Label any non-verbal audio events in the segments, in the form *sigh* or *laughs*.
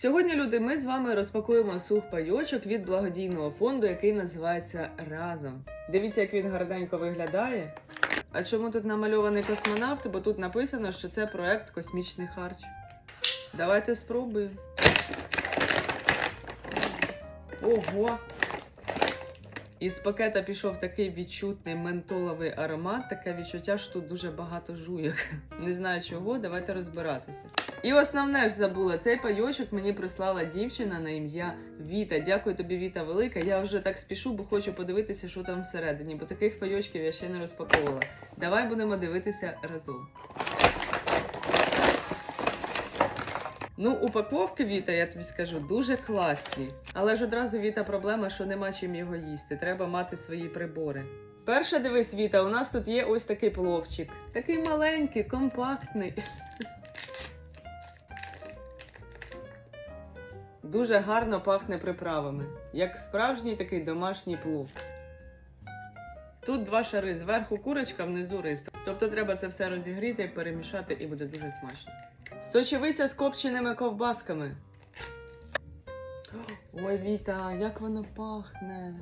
Сьогодні, люди, ми з вами розпакуємо сух пайочок від благодійного фонду, який називається Разом. Дивіться, як він гарненько виглядає. А чому тут намальований космонавт? Бо тут написано, що це проект Космічний харч. Давайте спробуємо. Ого! Із пакета пішов такий відчутний ментоловий аромат, таке відчуття, що тут дуже багато жуйок. *laughs* Не знаю чого, давайте розбиратися. І основне ж забула, цей пайочок мені прислала дівчина на ім'я Віта. Дякую тобі, Віта, велика. Я вже так спішу, бо хочу подивитися, що там всередині, бо таких пайочків я ще не розпаковувала. Давай будемо дивитися разом. Ну, упаковки Віта, я тобі скажу, дуже класні. Але ж одразу Віта проблема, що нема чим його їсти. Треба мати свої прибори. Перша дивись, Віта, у нас тут є ось такий пловчик. Такий маленький, компактний. Дуже гарно пахне приправами, як справжній такий домашній плов. Тут два шари, зверху курочка, внизу рис. Тобто треба це все розігріти, перемішати і буде дуже смачно. Сочевиця з копченими ковбасками. Ой, Віта, як воно пахне.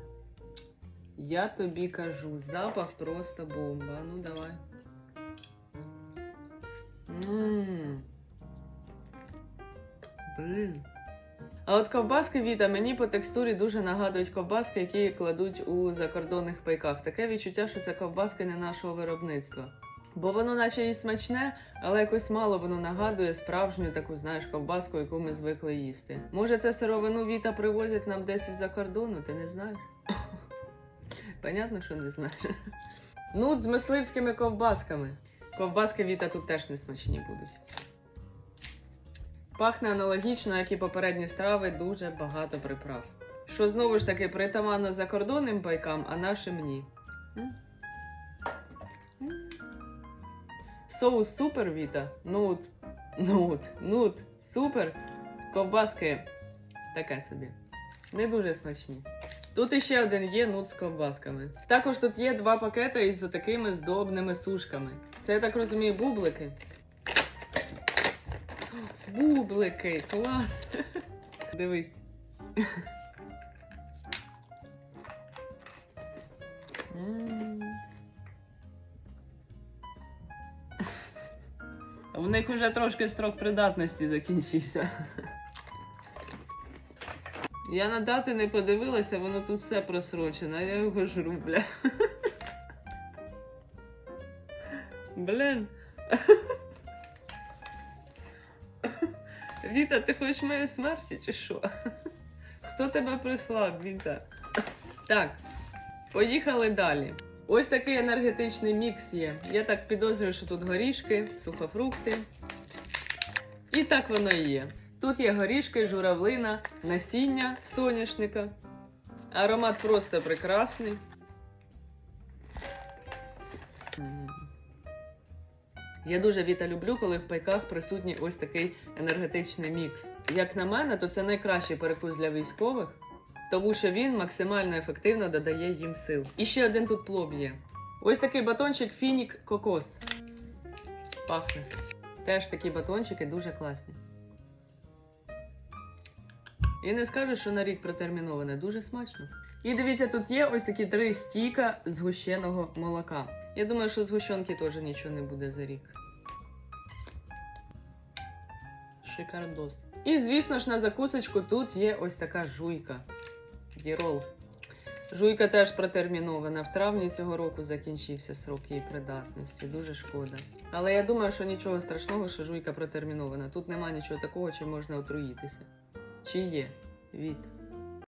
Я тобі кажу, запах просто бомба. Ну давай. Ммм. Блін. А от ковбаски Віта мені по текстурі дуже нагадують ковбаски, які кладуть у закордонних пайках. Таке відчуття, що це ковбаски не нашого виробництва. Бо воно наче і смачне, але якось мало воно нагадує справжню таку, знаєш, ковбаску, яку ми звикли їсти. Може, це сировину Віта привозять нам десь із-за кордону, ти не знаєш? *laughs* Понятно, що не знаєш. Ну, з мисливськими ковбасками. Ковбаски Віта тут теж не смачні будуть. Пахне аналогічно, як і попередні страви, дуже багато приправ. Що знову ж таки притаманно закордонним пайкам, а нашим ні. Соус супер, Віта. Нут, нут, нут, супер. Ковбаски таке собі. Не дуже смачні. Тут іще один є нут з ковбасками. Також тут є два пакети із такими здобними сушками. Це, я так розумію, бублики. Бублики, клас! *laughs* Дивись. У них уже трошки строк придатності закінчився. Я на дати не подивилася, воно тут все просрочено, я його жру, бля. Блін. Віта, ти хочеш моєї смерті чи що? Хто тебе прислав, Віта? Так, поїхали далі. Ось такий енергетичний мікс є. Я так підозрюю, що тут горішки, сухофрукти. І так воно і є. Тут є горішки, журавлина, насіння соняшника. Аромат просто прекрасний. Я дуже Віта люблю, коли в пайках присутній ось такий енергетичний мікс. Як на мене, то це найкращий перекус для військових, тому що він максимально ефективно додає їм сил. І ще один тут плов є. Ось такий батончик Фінік Кокос. Пахне. Теж такі батончики дуже класні. І не скажу, що на рік протерміноване, дуже смачно. І дивіться, тут є ось такі три стіка згущеного молока. Я думаю, що згущенки теж нічого не буде за рік. Шикардос. І, звісно ж, на закусочку тут є ось така жуйка. Дірол. Жуйка теж протермінована. В травні цього року закінчився срок її придатності. Дуже шкода. Але я думаю, що нічого страшного, що жуйка протермінована. Тут нема нічого такого, чим можна отруїтися. Чи є? Від.